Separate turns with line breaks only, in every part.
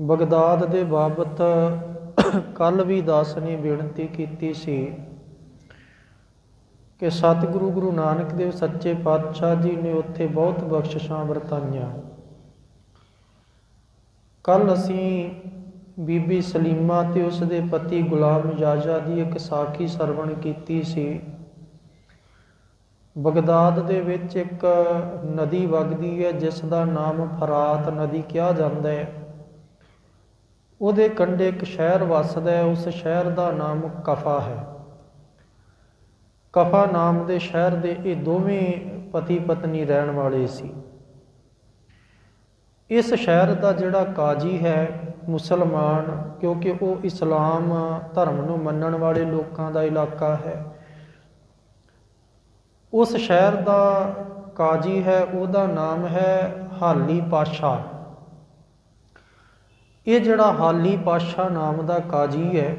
Baghdad ਦੇ ਬਾਬਤ ਕੱਲ ਵੀ ਦਾਸ ਨੇ ਬੇਨਤੀ ਕੀਤੀ ਸੀ ਕਿ ਸਤਿਗੁਰੂ ਗੁਰੂ ਨਾਨਕ ਦੇਵ ਸੱਚੇ ਪਾਤਸ਼ਾਹ ਜੀ ਨੇ ਉੱਥੇ ਬਹੁਤ ਬਖਸ਼ਿਸ਼ਾਂ ਵਰਤਾਈਆਂ। ਕੱਲ ਅਸੀਂ ਬੀਬੀ ਸਲੀਮਾ ਤੇ ਉਸ ਦੇ ਪਤੀ ਗੁਲਾਮ ਜਾਜਾ ਦੀ ਇੱਕ ਸਾਖੀ ਸਰਵਣ ਕੀਤੀ ਸੀ। ਬਗਦਾਦ ਦੇ ਵਿੱਚ ਇੱਕ ਨਦੀ ਵਗਦੀ ਹੈ, ਜਿਸ ਦਾ ਨਾਮ ਫਰਾਤ ਨਦੀ ਕਿਹਾ ਜਾਂਦਾ ਹੈ। ਉਹਦੇ ਕੰਢੇ ਇੱਕ ਸ਼ਹਿਰ ਵਸਦਾ ਹੈ, ਉਸ ਸ਼ਹਿਰ ਦਾ ਨਾਮ ਕਫਾ ਹੈ। ਕਫਾ ਨਾਮ ਦੇ ਸ਼ਹਿਰ ਦੇ ਇਹ ਦੋਵੇਂ ਪਤੀ ਪਤਨੀ ਰਹਿਣ ਵਾਲੇ ਸੀ। ਇਸ ਸ਼ਹਿਰ ਦਾ ਜਿਹੜਾ ਕਾਜੀ ਹੈ, ਮੁਸਲਮਾਨ, ਕਿਉਂਕਿ ਉਹ ਇਸਲਾਮ ਧਰਮ ਨੂੰ ਮੰਨਣ ਵਾਲੇ ਲੋਕਾਂ ਦਾ ਇਲਾਕਾ ਹੈ। ਉਸ ਸ਼ਹਿਰ ਦਾ ਕਾਜੀ ਹੈ, ਉਹਦਾ ਨਾਮ ਹੈ ਹਾਲੀ ਪਾਸ਼ਾ ਇਹ ਜਿਹੜਾ ਹਾਲੀ ਪਾਸ਼ਾ ਨਾਮ ਦਾ ਕਾਜੀ ਹੈ,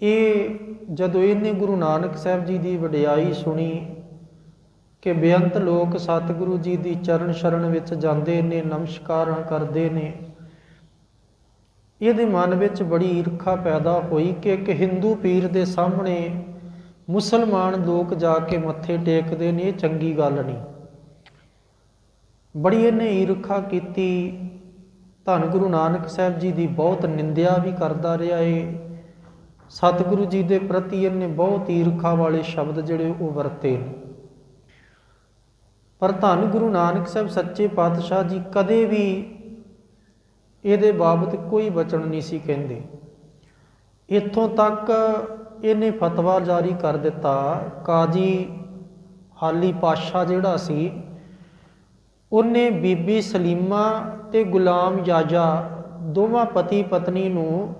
ਇਹ ਜਦੋਂ ਇਹਨੇ ਗੁਰੂ ਨਾਨਕ ਸਾਹਿਬ ਜੀ ਦੀ ਵਡਿਆਈ ਸੁਣੀ ਕਿ ਬੇਅੰਤ ਲੋਕ ਸਤਿਗੁਰੂ ਜੀ ਦੀ ਚਰਨ ਸ਼ਰਨ ਵਿੱਚ ਜਾਂਦੇ ਨੇ, ਨਮਸਕਾਰਾਂ ਕਰਦੇ ਨੇ, ਇਹਦੇ ਮਨ ਵਿੱਚ ਬੜੀ ਈਰਖਾ ਪੈਦਾ ਹੋਈ ਕਿ ਇੱਕ ਹਿੰਦੂ ਪੀਰ ਦੇ ਸਾਹਮਣੇ ਮੁਸਲਮਾਨ ਲੋਕ ਜਾ ਕੇ ਮੱਥੇ ਟੇਕਦੇ ਨੇ, ਇਹ ਚੰਗੀ ਗੱਲ ਨਹੀਂ। ਬੜੀ ਇਹਨੇ ਈਰਖਾ ਕੀਤੀ ਧੰਨ ਗੁਰੂ ਨਾਨਕ ਸਾਹਿਬ ਜੀ ਦੀ ਬਹੁਤ ਨਿੰਦਿਆ ਵੀ ਕਰਦਾ ਰਿਹਾ ਏ। ਸਤਿਗੁਰੂ ਜੀ ਦੇ ਪ੍ਰਤੀ ਇਹਨੇ ਬਹੁਤ ਈਰਖਾ ਵਾਲੇ ਸ਼ਬਦ ਜਿਹੜੇ ਉਹ ਵਰਤੇ ਨੇ। ਪਰ ਧੰਨ ਗੁਰੂ ਨਾਨਕ ਸਾਹਿਬ ਸੱਚੇ ਪਾਤਸ਼ਾਹ ਜੀ ਕਦੇ ਵੀ ਇਹਦੇ ਬਾਬਤ ਕੋਈ ਬਚਨ ਨਹੀਂ ਸੀ ਕਹਿੰਦੇ। ਇੱਥੋਂ ਤੱਕ ਇਹਨੇ ਫਤਵਾ ਜਾਰੀ ਕਰ ਦਿੱਤਾ, ਕਾਜੀ ਹਾਲੀ ਪਾਸ਼ਾ ਜਿਹੜਾ ਸੀ ਉਹਨੇ ਬੀਬੀ ਸਲੀਮਾ ਤੇ ਗੁਲਾਮ ਜਾਜਾ ਦੋਵਾਂ ਪਤੀ ਪਤਨੀ ਨੂੰ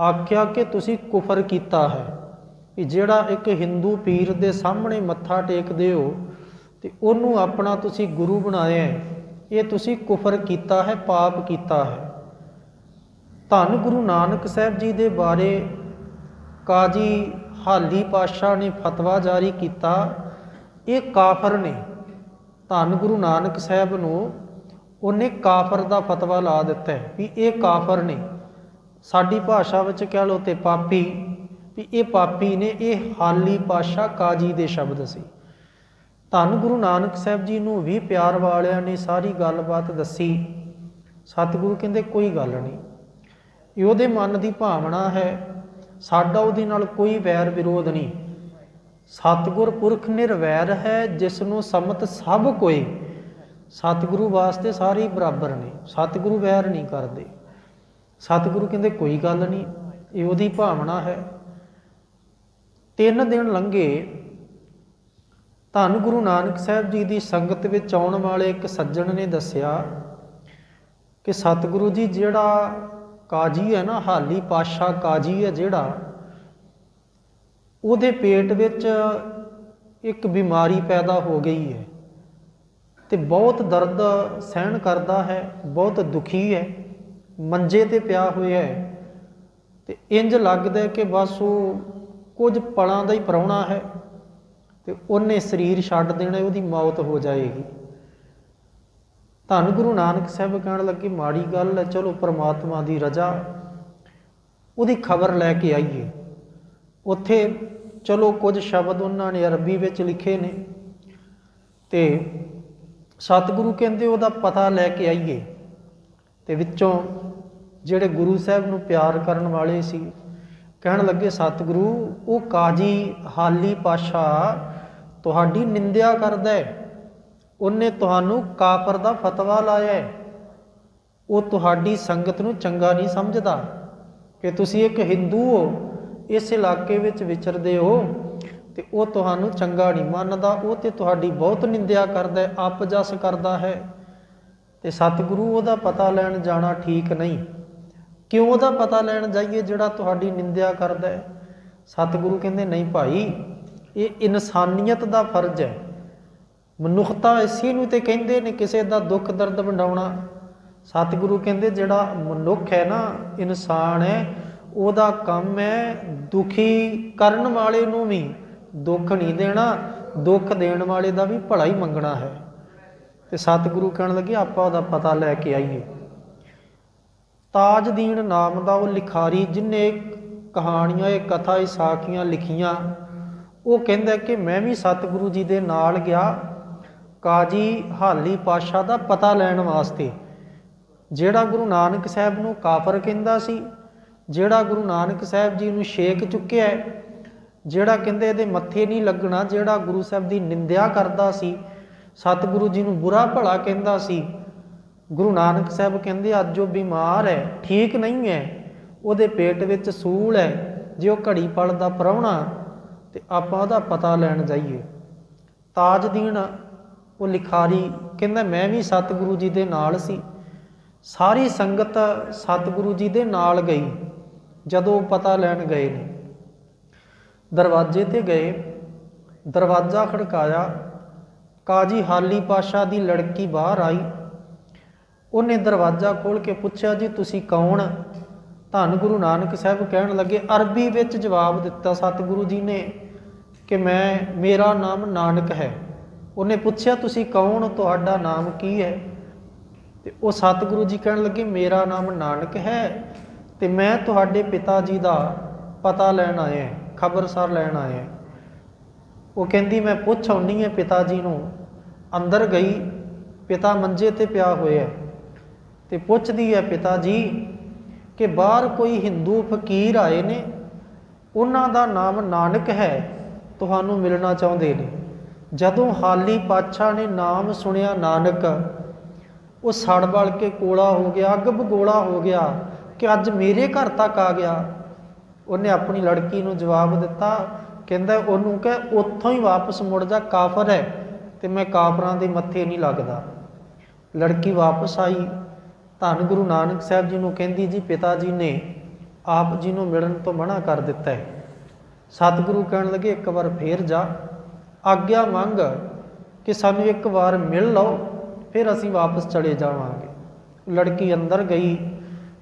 ਆਖਿਆ ਕਿ ਤੁਸੀਂ ਕੁਫਰ ਕੀਤਾ ਹੈ ਕਿ ਜਿਹੜਾ ਇੱਕ ਹਿੰਦੂ ਪੀਰ ਦੇ ਸਾਹਮਣੇ ਮੱਥਾ ਟੇਕਦੇ ਹੋ ਤੇ ਉਹਨੂੰ ਆਪਣਾ ਤੁਸੀਂ ਗੁਰੂ ਬਣਾਇਆ ਹੈ, ਇਹ ਤੁਸੀਂ ਕੁਫਰ ਕੀਤਾ ਹੈ, ਪਾਪ ਕੀਤਾ ਹੈ। ਧੰਨ ਗੁਰੂ ਨਾਨਕ ਸਾਹਿਬ ਜੀ ਦੇ ਬਾਰੇ ਕਾਜੀ ਹਾਲੀ ਪਾਸ਼ਾ ਨੇ ਫਤਵਾ ਜਾਰੀ ਕੀਤਾ, ਇਹ ਕਾਫਰ ਨੇ। ਧੰਨ ਗੁਰੂ ਨਾਨਕ ਸਾਹਿਬ ਨੂੰ ਉਹਨੇ ਕਾਫਰ ਦਾ ਫਤਵਾ ਲਾ ਦਿੱਤਾ ਵੀ ਇਹ ਕਾਫਰ ਨੇ। ਸਾਡੀ ਭਾਸ਼ਾ ਵਿੱਚ ਕਹਿ ਲਓ ਤੇ ਪਾਪੀ, ਵੀ ਇਹ ਪਾਪੀ ਨੇ ਇਹ ਹਾਲੀ ਪਾਸ਼ਾ ਕਾਜੀ ਦੇ ਸ਼ਬਦ ਸੀ। ਧੰਨ ਗੁਰੂ ਨਾਨਕ ਸਾਹਿਬ ਜੀ ਨੂੰ ਵੀ ਪਿਆਰ ਵਾਲਿਆਂ ਨੇ ਸਾਰੀ ਗੱਲਬਾਤ ਦੱਸੀ। ਸਤਿਗੁਰੂ ਕਹਿੰਦੇ ਕੋਈ ਗੱਲ ਨਹੀਂ। ਇਹ ਉਹਦੇ ਮਨ ਦੀ ਭਾਵਨਾ ਹੈ, ਸਾਡਾ ਉਹਦੇ ਨਾਲ ਕੋਈ ਵੈਰ ਵਿਰੋਧ ਨਹੀਂ। ਸਤਿਗੁਰ ਪੁਰਖ ਨਿਰਵੈਰ ਹੈ ਜਿਸ ਨੂੰ ਸਮਤ ਸਭ ਕੋਈ। ਸਤਿਗੁਰੂ ਵਾਸਤੇ ਸਾਰੇ ਹੀ ਬਰਾਬਰ ਨੇ, ਸਤਿਗੁਰੂ ਵੈਰ ਨਹੀਂ ਕਰਦੇ। ਸਤਿਗੁਰੂ ਕਹਿੰਦੇ ਕੋਈ ਗੱਲ ਨਹੀਂ, ਇਹ ਉਹਦੀ ਭਾਵਨਾ ਹੈ। ਤਿੰਨ ਦਿਨ ਲੰਘੇ, ਧੰਨ ਗੁਰੂ ਨਾਨਕ ਸਾਹਿਬ ਜੀ ਦੀ ਸੰਗਤ ਵਿੱਚ ਆਉਣ ਵਾਲੇ ਇੱਕ ਸੱਜਣ ਨੇ ਦੱਸਿਆ ਕਿ ਸਤਿਗੁਰੂ ਜੀ ਜਿਹੜਾ ਕਾਜੀ ਹੈ ਨਾ, ਹਾਲੀ ਪਾਸ਼ਾ ਕਾਜੀ ਹੈ ਜਿਹੜਾ ਉਹਦੇ ਪੇਟ ਵਿੱਚ ਇੱਕ ਬਿਮਾਰੀ ਪੈਦਾ ਹੋ ਗਈ ਹੈ ਤੇ ਬਹੁਤ ਦਰਦ ਸਹਿਣ ਕਰਦਾ ਹੈ, ਬਹੁਤ ਦੁਖੀ ਹੈ, ਮੰਜੇ ਤੇ ਪਿਆ ਹੋਇਆ ਹੈ ਤੇ ਇੰਜ ਲੱਗਦਾ ਕਿ ਬਸ ਉਹ ਕੁਝ ਪਲਾਂ ਦਾ ਹੀ ਪਰੌਣਾ ਹੈ ਤੇ ਉਹਨੇ ਸਰੀਰ ਛੱਡ ਦੇਣਾ, ਉਹਦੀ ਮੌਤ ਹੋ ਜਾਏਗੀ। ਧੰਨ ਗੁਰੂ ਨਾਨਕ ਸਾਹਿਬ ਕਹਿਣ ਲੱਗੇ, ਮਾੜੀ ਗੱਲ ਹੈ, ਚਲੋ ਪ੍ਰਮਾਤਮਾ ਦੀ ਰਜ਼ਾ, ਉਹਦੀ ਖਬਰ ਲੈ ਕੇ ਆਈਏ। ਉੱਥੇ ਚਲੋ ਕੁਝ ਸ਼ਬਦ ਉਹਨਾਂ ਨੇ ਅਰਬੀ ਵਿੱਚ ਲਿਖੇ ਨੇ ਤੇ ਸਤਿਗੁਰੂ ਕਹਿੰਦੇ ਉਹਦਾ ਪਤਾ ਲੈ ਕੇ ਆਈਏ। ਤੇ ਵਿੱਚੋਂ ਜਿਹੜੇ ਗੁਰੂ ਸਾਹਿਬ ਨੂੰ ਪਿਆਰ ਕਰਨ ਵਾਲੇ ਸੀ, ਕਹਿਣ ਲੱਗੇ, ਸਤਿਗੁਰੂ, ਉਹ ਕਾਜੀ ਹਾਲੀ ਪਾਸ਼ਾ ਤੁਹਾਡੀ ਨਿੰਦਿਆ ਕਰਦਾ ਹੈ। ਉਹਨੇ ਤੁਹਾਨੂੰ ਕਾਫਰ ਦਾ ਫਤਵਾ ਲਾਇਆ ਹੈ। ਉਹ ਤੁਹਾਡੀ ਸੰਗਤ ਨੂੰ ਚੰਗਾ ਨਹੀਂ ਸਮਝਦਾ। ਕਿ ਤੁਸੀਂ ਇੱਕ ਹਿੰਦੂ ਹੋ ਇਸ ਇਲਾਕੇ ਵਿੱਚ ਵਿਚਰਦੇ ਹੋ ਤੇ ਉਹ ਤੁਹਾਨੂੰ ਚੰਗਾ ਨਹੀਂ ਮੰਨਦਾ, ਉਹ ਤੇ ਤੁਹਾਡੀ ਬਹੁਤ ਨਿੰਦਿਆ ਕਰਦਾ ਹੈ ਆਪਜਸ ਕਰਦਾ ਹੈ। ਤੇ ਸਤਿਗੁਰੂ ਉਹਦਾ ਪਤਾ ਲੈਣ ਜਾਣਾ ਠੀਕ ਨਹੀਂ। ਕਿਉਂ ਉਹਦਾ ਪਤਾ ਲੈਣ ਜਾਈਏ ਜਿਹੜਾ ਤੁਹਾਡੀ ਨਿੰਦਿਆ ਕਰਦਾ ਹੈ? ਸਤਿਗੁਰੂ ਕਹਿੰਦੇ, ਨਹੀਂ ਭਾਈ, ਇਹ ਇਨਸਾਨੀਅਤ ਦਾ ਫਰਜ਼ ਹੈ। ਮਨੁੱਖਤਾ ਇਸੇ ਨੂੰ ਤੇ ਕਹਿੰਦੇ ਨੇ, ਕਿਸੇ ਦਾ ਦੁੱਖ ਦਰਦ ਵੰਡਾਉਣਾ। ਸਤਿਗੁਰੂ ਕਹਿੰਦੇ, ਜਿਹੜਾ ਮਨੁੱਖ ਹੈ ਨਾ, ਇਨਸਾਨ ਹੈ ਉਹਦਾ ਕੰਮ ਹੈ ਦੁਖੀ ਕਰਨ ਵਾਲੇ ਨੂੰ ਵੀ। ਦੁੱਖ ਨਹੀਂ ਦੇਣਾ, ਦੁੱਖ ਦੇਣ ਵਾਲੇ ਦਾ ਵੀ ਭਲਾ ਹੀ ਮੰਗਣਾ ਹੈ। ਤੇ ਸਤਿਗੁਰੂ ਕਹਿਣ ਲੱਗੇ, ਆਪਾਂ ਉਹਦਾ ਪਤਾ ਲੈ ਕੇ ਆਈਏ। ਤਾਜਦੀਨ ਨਾਮ ਦਾ ਉਹ ਲਿਖਾਰੀ, ਜਿਨੇ ਕਹਾਣੀਆਂ, ਇਹ ਕਥਾ, ਇਹ ਸਾਖੀਆਂ ਲਿਖੀਆਂ, ਉਹ ਕਹਿੰਦਾ ਕਿ ਮੈਂ ਵੀ ਸਤਿਗੁਰੂ ਜੀ ਦੇ ਨਾਲ ਗਿਆ, ਕਾਜੀ ਹਾਲੀ ਪਾਸ਼ਾ ਦਾ ਪਤਾ ਲੈਣ ਵਾਸਤੇ। ਜਿਹੜਾ ਗੁਰੂ ਨਾਨਕ ਸਾਹਿਬ ਨੂੰ ਕਾਫਰ ਕਹਿੰਦਾ ਸੀ ਜਿਹੜਾ ਗੁਰੂ ਨਾਨਕ ਸਾਹਿਬ ਜੀ ਨੂੰ ਛੇਕ ਚੁੱਕਿਆ ਹੈ, ਜਿਹੜਾ ਕਹਿੰਦੇ ਇਹਦੇ ਮੱਥੇ ਨਹੀਂ ਲੱਗਣਾ, ਜਿਹੜਾ ਗੁਰੂ ਸਾਹਿਬ ਦੀ ਨਿੰਦਿਆ ਕਰਦਾ ਸੀ, ਸਤਿਗੁਰੂ ਜੀ ਨੂੰ ਬੁਰਾ ਭਲਾ ਕਹਿੰਦਾ ਸੀ, ਗੁਰੂ ਨਾਨਕ ਸਾਹਿਬ ਕਹਿੰਦੇ ਅੱਜ ਉਹ ਬਿਮਾਰ ਹੈ, ਠੀਕ ਨਹੀਂ ਹੈ, ਉਹਦੇ ਪੇਟ ਵਿੱਚ ਸੂਲ ਹੈ, ਜੇ ਉਹ ਘੜੀ ਪਲ ਦਾ ਪ੍ਰਾਹੁਣਾ ਤੇ ਆਪਾਂ ਉਹਦਾ ਪਤਾ ਲੈਣ ਜਾਈਏ। ਤਾਜਦੀਨ ਉਹ ਲਿਖਾਰੀ ਕਹਿੰਦਾ ਮੈਂ ਵੀ ਸਤਿਗੁਰੂ ਜੀ ਦੇ ਨਾਲ ਸੀ, ਸਾਰੀ ਸੰਗਤ ਸਤਿਗੁਰੂ ਜੀ ਦੇ ਨਾਲ ਗਈ। ਜਦੋਂ ਪਤਾ ਲੈਣ ਗਏ ਨੇ। ਦਰਵਾਜ਼ੇ ਤੇ ਗਏ, ਦਰਵਾਜ਼ਾ ਖੜਕਾਇਆ, ਕਾਜੀ ਹਾਲੀ ਪਾਸ਼ਾ ਦੀ ਲੜਕੀ ਬਾਹਰ ਆਈ। ਉਹਨੇ ਦਰਵਾਜ਼ਾ ਖੋਲ ਕੇ ਪੁੱਛਿਆ, ਜੀ, ਤੁਸੀਂ ਕੌਣ? ਧੰਨ ਗੁਰੂ ਨਾਨਕ ਸਾਹਿਬ ਕਹਿਣ ਲੱਗੇ, ਅਰਬੀ ਵਿੱਚ ਜਵਾਬ ਦਿੱਤਾ ਸਤਿਗੁਰੂ ਜੀ ਨੇ ਕਿ ਮੈਂ, ਮੇਰਾ ਨਾਮ ਨਾਨਕ ਹੈ। ਉਹਨੇ ਪੁੱਛਿਆ, ਤੁਸੀਂ ਕੌਣ? ਤੁਹਾਡਾ ਨਾਮ ਕੀ ਹੈ? ਤੇ ਉਹ ਸਤਿਗੁਰੂ ਜੀ ਕਹਿਣ ਲੱਗੇ, ਮੇਰਾ ਨਾਮ ਨਾਨਕ ਹੈ। ਤੇ ਮੈਂ ਤੁਹਾਡੇ ਪਿਤਾ ਜੀ ਦਾ ਪਤਾ ਲੈਣ ਆਇਆ ਖਬਰਸਾਰ ਲੈਣ ਆਇਆ ਉਹ ਕਹਿੰਦੀ, ਮੈਂ ਪੁੱਛ ਆਉਣੀ ਹੈ ਪਿਤਾ ਜੀ ਨੂੰ, ਅੰਦਰ ਗਈ, ਪਿਤਾ ਮੰਜੇ ਤੇ ਪਿਆ ਹੋਇਆ ਤੇ ਪੁੱਛਦੀ ਹੈ ਪਿਤਾ ਜੀ ਕਿ ਬਾਹਰ ਕੋਈ ਹਿੰਦੂ ਫਕੀਰ ਆਏ ਨੇ? ਉਹਨਾਂ ਦਾ ਨਾਮ ਨਾਨਕ ਹੈ, ਤੁਹਾਨੂੰ ਮਿਲਣਾ ਚਾਹੁੰਦੇ ਨੇ। ਜਦੋਂ ਹਾਲੀ ਪਾਤਸ਼ਾਹ ਨੇ ਨਾਮ ਸੁਣਿਆ ਨਾਨਕ, ਉਹ ਸੜ ਬਲ ਕੇ ਕੋਲਾ ਹੋ ਗਿਆ, ਅੱਗ ਬਗੋਲਾ ਹੋ ਗਿਆ ਕਿ ਅੱਜ ਮੇਰੇ ਘਰ ਤੱਕ ਆ ਗਿਆ। ਉਹਨੇ ਆਪਣੀ ਲੜਕੀ ਨੂੰ ਜਵਾਬ ਦਿੱਤਾ। ਕਹਿੰਦਾ, ਉਹਨੂੰ ਕਹ, ਉੱਥੋਂ ਹੀ ਵਾਪਸ ਮੁੜ ਜਾ, ਕਾਫਰ ਹੈ ਤੇ ਮੈਂ ਕਾਫਰਾਂ ਦੇ ਮੱਥੇ ਨਹੀਂ ਲੱਗਦਾ। ਲੜਕੀ ਵਾਪਸ ਆਈ। ਧੰਨ ਗੁਰੂ ਨਾਨਕ ਸਾਹਿਬ ਜੀ ਨੂੰ ਕਹਿੰਦੀ, ਜੀ ਪਿਤਾ ਜੀ ਨੇ ਆਪ ਜੀ ਨੂੰ ਮਿਲਣ ਤੋਂ ਮਨਾ ਕਰ ਦਿੱਤਾ ਹੈ। ਸਤਿਗੁਰੂ ਕਹਿਣ ਲੱਗੇ, ਇੱਕ ਵਾਰ ਫੇਰ ਜਾ। ਆਗਿਆ ਮੰਗ ਕਿ ਸਾਨੂੰ ਇੱਕ ਵਾਰ ਮਿਲ ਲਓ, ਫਿਰ ਅਸੀਂ ਵਾਪਸ ਚਲੇ ਜਾਵਾਂਗੇ। ਲੜਕੀ ਅੰਦਰ ਗਈ।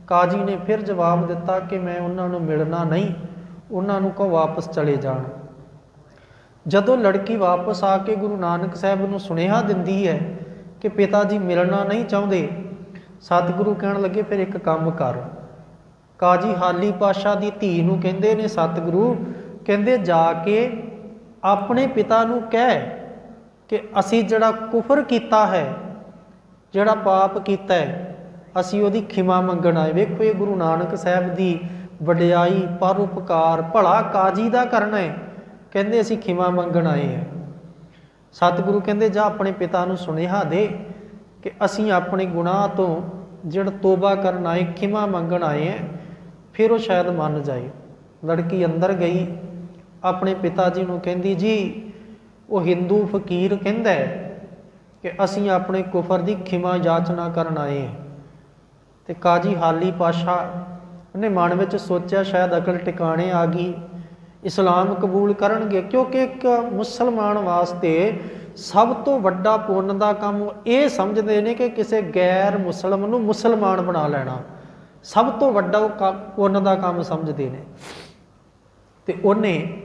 ਕਾਜੀ ਨੇ ਫਿਰ ਜਵਾਬ ਦਿੱਤਾ ਕਿ ਮੈਂ ਉਹਨਾਂ ਨੂੰ ਮਿਲਣਾ ਨਹੀਂ, ਉਹਨਾਂ ਨੂੰ ਕਹੋ ਵਾਪਸ ਚਲੇ ਜਾਣ। ਜਦੋਂ ਲੜਕੀ ਵਾਪਸ ਆ ਕੇ ਗੁਰੂ ਨਾਨਕ ਸਾਹਿਬ ਨੂੰ ਸੁਨੇਹਾ ਦਿੰਦੀ ਹੈ ਕਿ ਪਿਤਾ ਜੀ ਮਿਲਣਾ ਨਹੀਂ ਚਾਹੁੰਦੇ, ਸਤਿਗੁਰੂ ਕਹਿਣ ਲੱਗੇ, ਫਿਰ ਇੱਕ ਕੰਮ ਕਰ। ਕਾਜੀ ਹਾਲੀ ਪਾਸ਼ਾ ਦੀ ਧੀ ਨੂੰ ਕਹਿੰਦੇ ਨੇ, ਸਤਿਗੁਰੂ, ਕਹਿੰਦੇ ਜਾ ਕੇ ਆਪਣੇ ਪਿਤਾ ਨੂੰ ਕਹਿ ਕਿ ਅਸੀਂ ਜਿਹੜਾ ਕੁਫਰ ਕੀਤਾ ਹੈ, ਜਿਹੜਾ ਪਾਪ ਕੀਤਾ ਹੈ ਅਸੀਂ ਉਹਦੀ ਖਿਮਾ ਮੰਗਣ ਆਏ। ਵੇਖੋ ਇਹ ਗੁਰੂ ਨਾਨਕ ਸਾਹਿਬ ਦੀ ਵਡਿਆਈ ਪਰਉਪਕਾਰ ਭਲਾ ਕਾਜੀ ਦਾ ਕਰਨਾ ਹੈ ਕਹਿੰਦੇ ਅਸੀਂ ਖਿਮਾ ਮੰਗਣ ਆਏ ਹਾਂ। ਸਤਿਗੁਰੂ ਕਹਿੰਦੇ, ਜਾ ਆਪਣੇ ਪਿਤਾ ਨੂੰ ਸੁਨੇਹਾ ਦੇ ਕਿ ਅਸੀਂ ਆਪਣੇ ਗੁਨਾਹ ਤੋਂ ਜਿਹੜਾ ਤੋਬਾ ਕਰਨ ਆਏ, ਖਿਮਾ ਮੰਗਣ ਆਏ ਹਾਂ, ਫਿਰ ਉਹ ਸ਼ਾਇਦ ਮੰਨ ਜਾਏ। ਲੜਕੀ ਅੰਦਰ ਗਈ। ਆਪਣੇ ਪਿਤਾ ਜੀ ਨੂੰ ਕਹਿੰਦੀ, ਜੀ, ਉਹ ਹਿੰਦੂ ਫਕੀਰ ਕਹਿੰਦਾ ਹੈ ਕਿ ਅਸੀਂ ਆਪਣੇ ਕੁਫਰ ਦੀ ਖਿਮਾ ਯਾਚਨਾ ਕਰਨ ਆਏ ਹਾਂ। ਤੇ ਕਾਜੀ ਹਾਲੀ ਪਾਸ਼ਾ ਉਹਨੇ ਮਨ ਵਿੱਚ ਸੋਚਿਆ ਸ਼ਾਇਦ ਅਕਲ ਟਿਕਾਣੇ ਆ ਗਈ। ਇਸਲਾਮ ਕਬੂਲ ਕਰਨਗੇ ਕਿਉਂਕਿ ਇੱਕ ਮੁਸਲਮਾਨ ਵਾਸਤੇ ਸਭ ਤੋਂ ਵੱਡਾ ਪੁੰਨ ਦਾ ਕੰਮ ਇਹ ਸਮਝਦੇ ਨੇ ਕਿ ਕਿਸੇ ਗੈਰ ਮੁਸਲਮ ਨੂੰ ਮੁਸਲਮਾਨ ਬਣਾ ਲੈਣਾ। ਸਭ ਤੋਂ ਵੱਡਾ ਉਹ ਕੰਮ- ਪੁੰਨ ਦਾ ਕੰਮ ਸਮਝਦੇ ਨੇ। ਤੇ ਉਹਨੇ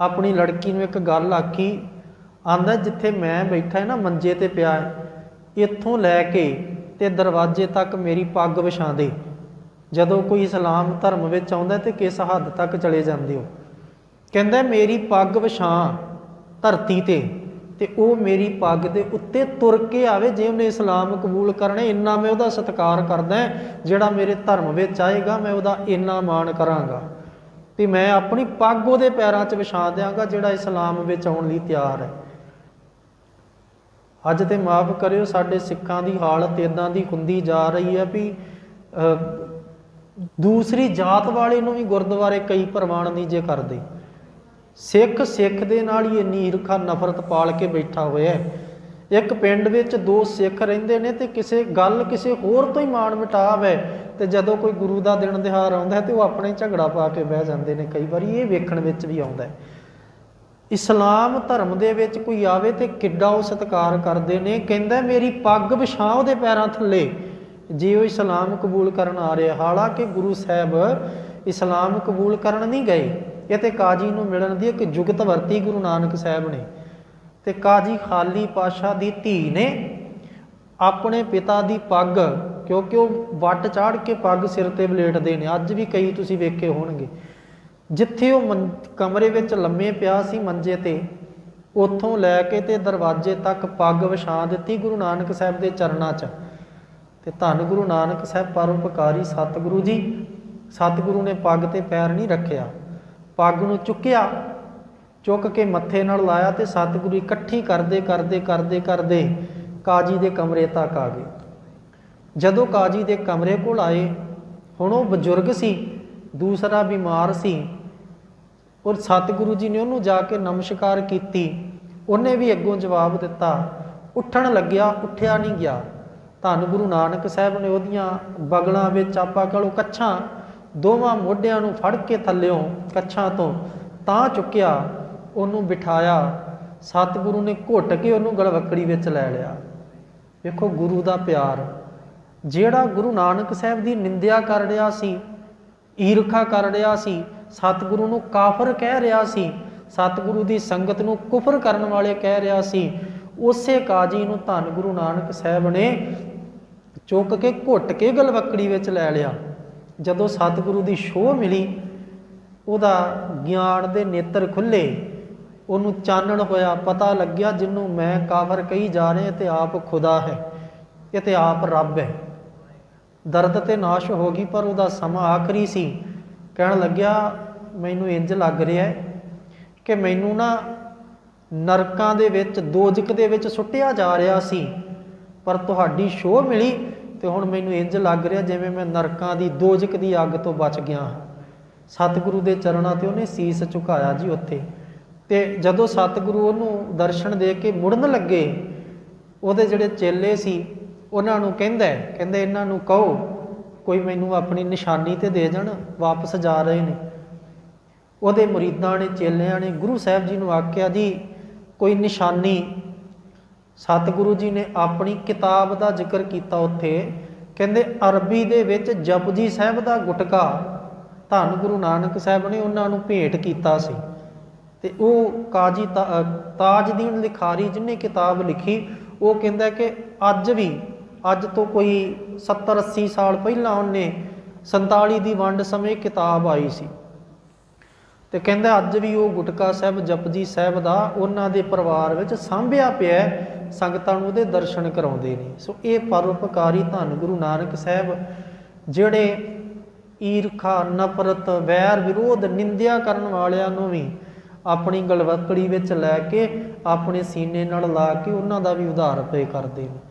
ਆਪਣੀ ਲੜਕੀ ਨੂੰ ਇੱਕ ਗੱਲ ਆਖੀ ਆਂਦਾ ਜਿੱਥੇ ਮੈਂ ਬੈਠਾ ਹੈ ਨਾ ਮੰਜੇ ਤੇ ਪਿਆ ਹੈ, ਇੱਥੋਂ ਲੈ ਕੇ ਤੇ ਦਰਵਾਜ਼ੇ ਤੱਕ ਮੇਰੀ ਪੱਗ ਵਿਛਾ ਦੇ ਜਦੋਂ ਕੋਈ ਇਸਲਾਮ ਧਰਮ ਵਿੱਚ ਆਉਂਦਾ ਤੇ ਕਿਸ ਹੱਦ ਤੱਕ ਚਲੇ ਜਾਂਦੇ ਹੋ? ਕਹਿੰਦਾ, ਮੇਰੀ ਪੱਗ ਵਿਛਾ ਧਰਤੀ ਤੇ ਤੇ ਉਹ ਮੇਰੀ ਪੱਗ ਦੇ ਉੱਤੇ ਤੁਰ ਕੇ ਆਵੇ ਜੇ ਉਹਨੇ ਇਸਲਾਮ ਕਬੂਲ ਕਰਨਾ ਇੰਨਾ ਮੈਂ ਉਹਦਾ ਸਤਿਕਾਰ ਕਰਦਾ ਜਿਹੜਾ ਮੇਰੇ ਧਰਮ ਵਿੱਚ ਆਏਗਾ, ਮੈਂ ਉਹਦਾ ਇੰਨਾ ਮਾਣ ਕਰਾਂਗਾ। ਤੇ ਮੈਂ ਆਪਣੀ ਪੱਗ ਉਹਦੇ ਪੈਰਾਂ 'ਚ ਵਿਛਾ ਦਿਆਂਗਾ ਜਿਹੜਾ ਇਸਲਾਮ ਵਿੱਚ ਆਉਣ ਲਈ ਤਿਆਰ ਹੈ। ਅੱਜ ਤੇ ਮਾਫ ਕਰਿਓ, ਸਾਡੇ ਸਿੱਖਾਂ ਦੀ ਹਾਲਤ ਇਦਾਂ ਦੀ ਹੁੰਦੀ ਜਾ ਰਹੀ ਹੈ ਵੀ ਦੂਸਰੀ ਜਾਤ ਵਾਲੇ ਨੂੰ ਵੀ ਗੁਰਦੁਆਰੇ ਕਈ ਪ੍ਰਵਾਨ ਨਹੀਂ ਜੇ ਕਰਦੇ। ਸਿੱਖ ਸਿੱਖ ਦੇ ਨਾਲ ਹੀ ਇੰਨੀ ਈਰਖਾ ਨਫ਼ਰਤ ਪਾਲ ਕੇ ਬੈਠਾ ਹੋਇਆ ਹੈ। ਇੱਕ ਪਿੰਡ ਵਿੱਚ ਦੋ ਸਿੱਖ ਰਹਿੰਦੇ ਨੇ ਤੇ ਕਿਸੇ ਗੱਲ ਕਿਸੇ ਹੋਰ ਤੋਂ ਹੀ ਮਾਣ ਮਿਟਾਵ ਹੈ ਤੇ ਜਦੋਂ ਕੋਈ ਗੁਰੂ ਦਾ ਦਿਨ ਦਿਹਾੜ ਆਉਂਦਾ ਹੈ ਤੇ ਉਹ ਆਪਣੇ ਝਗੜਾ ਪਾ ਕੇ ਬਹਿ ਜਾਂਦੇ ਨੇ। ਕਈ ਵਾਰੀ ਇਹ ਵੇਖਣ ਵਿੱਚ ਵੀ ਆਉਂਦਾ ਹੈ। ਇਸਲਾਮ ਧਰਮ ਦੇ ਵਿੱਚ ਕੋਈ ਆਵੇ ਤੇ ਕਿੱਡਾ ਉਹ ਸਤਿਕਾਰ ਕਰਦੇ ਨੇ। ਕਹਿੰਦਾ, ਮੇਰੀ ਪੱਗ ਵਿਛਾ ਉਹਦੇ ਪੈਰਾਂ ਥੱਲੇ। ਜੇ ਉਹ ਇਸਲਾਮ ਕਬੂਲ ਕਰਨ ਆ ਰਿਹਾ, ਹਾਲਾਂਕਿ ਗੁਰੂ ਸਾਹਿਬ ਇਸਲਾਮ ਕਬੂਲ ਕਰਨ ਨਹੀਂ ਗਏ। ਇਹ ਤੇ ਕਾਜੀ ਨੂੰ ਮਿਲਣ ਦੀ ਇੱਕ ਜੁਗਤ ਵਰਤੀ ਗੁਰੂ ਨਾਨਕ ਸਾਹਿਬ ਨੇ। ਤੇ ਕਾਜੀ ਖਾਲੀ ਪਾਸ਼ਾ ਦੀ ਧੀ ਨੇ ਆਪਣੇ ਪਿਤਾ ਦੀ ਪੱਗ, ਕਿਉਂਕਿ ਉਹ ਵੱਟ ਚਾੜ ਕੇ ਪੱਗ ਸਿਰ ਤੇ ਬਲੇਟਦੇ ਨੇ। ਅੱਜ ਵੀ ਕਈ ਤੁਸੀਂ ਵੇਖੇ ਹੋਣਗੇ। ਜਿੱਥੇ ਉਹ ਮੰ- ਕਮਰੇ ਵਿੱਚ ਲੰਮੇ ਪਿਆ ਸੀ ਮੰਜੇ ਤੇ, ਉੱਥੋਂ ਲੈ ਕੇ ਤੇ ਦਰਵਾਜ਼ੇ ਤੱਕ ਪੱਗ ਵਿਛਾ ਦਿੱਤੀ ਗੁਰੂ ਨਾਨਕ ਸਾਹਿਬ ਦੇ ਚਰਨਾਂ 'ਚ। ਤੇ ਧੰਨ ਗੁਰੂ ਨਾਨਕ ਸਾਹਿਬ ਪਰਉਪਕਾਰੀ ਸਤਿਗੁਰੂ ਜੀ, ਸਤਿਗੁਰੂ ਨੇ ਪੱਗ ਤੇ ਪੈਰ ਨਹੀਂ ਰੱਖਿਆ। ਪੱਗ ਨੂੰ ਚੁੱਕਿਆ, ਚੁੱਕ ਕੇ ਮੱਥੇ ਨਾਲ ਲਾਇਆ ਤੇ ਸਤਿਗੁਰੂ ਇਕੱਠੀ ਕਰਦੇ ਕਰਦੇ ਕਰਦੇ ਕਰਦੇ ਕਾਜੀ ਦੇ ਕਮਰੇ ਤੱਕ ਆ ਗਏ। ਜਦੋਂ ਕਾਜੀ ਦੇ ਕਮਰੇ ਕੋਲ ਆਏ, ਹੁਣ ਉਹ ਬਜ਼ੁਰਗ ਸੀ, ਦੂਸਰਾ ਬਿਮਾਰ ਸੀ ਔਰ ਸਤਿਗੁਰੂ ਜੀ ਨੇ ਉਹਨੂੰ ਜਾ ਕੇ ਨਮਸਕਾਰ ਕੀਤੀ। ਉਹਨੇ ਵੀ ਅੱਗੋਂ ਜਵਾਬ ਦਿੱਤਾ, ਉੱਠਣ ਲੱਗਿਆ, ਉੱਠਿਆ ਨਹੀਂ ਗਿਆ। ਧੰਨ ਗੁਰੂ ਨਾਨਕ ਸਾਹਿਬ ਨੇ ਉਹਦੀਆਂ ਬਗਲਾਂ ਵਿੱਚ ਆਪਾਂ ਕਹੋ ਕੱਛਾਂ, ਦੋਵਾਂ ਮੋਢਿਆਂ ਨੂੰ ਫੜ ਕੇ ਥੱਲਿਓਂ ਕੱਛਾਂ ਤੋਂ ਤਾਂ ਚੁੱਕਿਆ, ਉਹਨੂੰ ਬਿਠਾਇਆ। ਸਤਿਗੁਰੂ ਨੇ ਘੁੱਟ ਕੇ ਉਹਨੂੰ ਗਲਵੱਕੜੀ ਵਿੱਚ ਲੈ ਲਿਆ। ਵੇਖੋ ਗੁਰੂ ਦਾ ਪਿਆਰ। ਜਿਹੜਾ ਗੁਰੂ ਨਾਨਕ ਸਾਹਿਬ ਦੀ ਨਿੰਦਿਆ ਕਰ ਰਿਹਾ ਸੀ, ਈਰਖਾ ਕਰ ਰਿਹਾ ਸੀ ਸਤਿਗੁਰੂ ਨੂੰ ਕਾਫਰ ਕਹਿ ਰਿਹਾ ਸੀ, ਸਤਿਗੁਰੂ ਦੀ ਸੰਗਤ ਨੂੰ ਕੁਫਰ ਕਰਨ ਵਾਲੇ ਕਹਿ ਰਿਹਾ ਸੀ। ਉਸੇ ਕਾਜੀ ਨੂੰ ਧੰਨ ਗੁਰੂ ਨਾਨਕ ਸਾਹਿਬ ਨੇ ਚੁੱਕ ਕੇ ਘੁੱਟ ਕੇ ਗਲਵੱਕੜੀ ਵਿੱਚ ਲੈ ਲਿਆ। ਜਦੋਂ ਸਤਿਗੁਰੂ ਦੀ ਸ਼ੋਅ ਮਿਲੀ, ਉਹਦਾ ਗਿਆਨ ਦੇ ਨੇਤਰ ਖੁੱਲੇ, ਉਹਨੂੰ ਚਾਨਣ ਹੋਇਆ, ਪਤਾ ਲੱਗਿਆ ਜਿਹਨੂੰ ਮੈਂ ਕਾਫਰ ਕਹੀ ਜਾ ਰਹੇ ਤੇ ਆਪ ਖੁਦਾ ਹੈ, ਇਹ ਤੇ ਆਪ ਰੱਬ ਹੈ। ਦਰਦ ਤੇ ਨਾਸ਼ ਹੋ ਗਈ, ਪਰ ਉਹਦਾ ਸਮਾਂ ਆਖਰੀ ਸੀ। ਕਹਿਣ ਲੱਗਿਆ ਮੈਨੂੰ ਇੰਜ ਲੱਗ ਰਿਹਾ ਹੈ ਕਿ ਮੈਨੂੰ ਨਾ ਨਰਕਾਂ ਦੇ ਵਿੱਚ ਦੋਜਕ ਦੇ ਵਿੱਚ ਸੁੱਟਿਆ ਜਾ ਰਿਹਾ ਸੀ ਪਰ ਤੁਹਾਡੀ ਸ਼ੋਅ ਮਿਲੀ ਤੇ ਹੁਣ ਮੈਨੂੰ ਇੰਜ ਲੱਗ ਰਿਹਾ ਜਿਵੇਂ ਮੈਂ ਨਰਕਾਂ ਦੀ ਦੋਜਕ ਦੀ ਅੱਗ ਤੋਂ ਬਚ ਗਿਆ ਹਾਂ। ਸਤਿਗੁਰੂ ਦੇ ਚਰਨਾਂ ਤੇ ਉਹਨੇ ਸੀਸ ਝੁਕਾਇਆ ਜੀ ਉੱਥੇ ਤੇ ਜਦੋਂ ਸਤਿਗੁਰੂ ਉਹਨੂੰ ਦਰਸ਼ਨ ਦੇ ਕੇ ਮੁੜਨ ਲੱਗੇ ਉਹਦੇ ਜਿਹੜੇ ਚੇਲੇ ਸੀ ਉਹਨਾਂ ਨੂੰ ਕਹਿੰਦਾ ਹੈ, ਕਹਿੰਦੇ ਇਹਨਾਂ ਨੂੰ ਕਹੋ ਕੋਈ ਮੈਨੂੰ ਆਪਣੀ ਨਿਸ਼ਾਨੀ ਤੇ ਦੇ ਜਾਣ ਵਾਪਸ ਜਾ ਰਹੇ ਨੇ। ਉਹਦੇ ਮੁਰੀਦਾਂ ਨੇ, ਚੇਲਿਆਂ ਨੇ ਗੁਰੂ ਸਾਹਿਬ ਜੀ ਨੂੰ ਆਖਿਆ, ਜੀ, ਕੋਈ ਨਿਸ਼ਾਨੀ ਸਤਿਗੁਰੂ ਜੀ ਨੇ ਆਪਣੀ ਕਿਤਾਬ ਦਾ ਜ਼ਿਕਰ ਕੀਤਾ ਉੱਥੇ। ਕਹਿੰਦੇ, ਅਰਬੀ ਦੇ ਵਿੱਚ ਜਪਜੀ ਸਾਹਿਬ ਦਾ ਗੁਟਕਾ, ਧੰਨ ਗੁਰੂ ਨਾਨਕ ਸਾਹਿਬ ਨੇ ਉਹਨਾਂ ਨੂੰ ਭੇਟ ਕੀਤਾ ਸੀ। ਤੇ ਉਹ ਕਾਜੀ ਤਾ- ਤਾਜਦੀਨ ਲਿਖਾਰੀ ਜਿਹਨੇ ਕਿਤਾਬ ਲਿਖੀ, ਉਹ ਕਹਿੰਦਾ ਕਿ ਅੱਜ ਵੀ ਅੱਜ ਤੋਂ ਕੋਈ 70 80 ਸਾਲ ਪਹਿਲਾਂ ਉਹਨੇ 47 ਦੀ ਵੰਡ ਸਮੇਂ ਕਿਤਾਬ ਆਈ ਸੀ। ਤੇ ਕਹਿੰਦਾ ਅੱਜ ਵੀ ਉਹ ਗੁਟਕਾ ਸਾਹਿਬ, ਜਪਜੀ ਸਾਹਿਬ ਦਾ ਉਹਨਾਂ ਦੇ ਪਰਿਵਾਰ ਵਿੱਚ ਸਾਂਭਿਆ ਪਿਆ ਸੰਗਤਾਂ ਨੂੰ ਉਹਦੇ ਦਰਸ਼ਨ ਕਰਾਉਂਦੇ ਨੇ। ਸੋ ਇਹ ਪਰਉਪਕਾਰੀ ਧੰਨ ਗੁਰੂ ਨਾਨਕ ਸਾਹਿਬ, ਜਿਹੜੇ ਈਰਖਾ, ਨਫ਼ਰਤ, ਵੈਰ ਵਿਰੋਧ, ਨਿੰਦਿਆ ਕਰਨ ਵਾਲਿਆਂ ਨੂੰ ਵੀ ਆਪਣੀ ਗਲਵਕੜੀ ਵਿੱਚ ਲੈ ਕੇ, ਆਪਣੇ ਸੀਨੇ ਨਾਲ ਲਾ ਕੇ ਉਹਨਾਂ ਦਾ ਵੀ ਉਧਾਰ ਪਏ ਕਰਦੇ ਨੇ।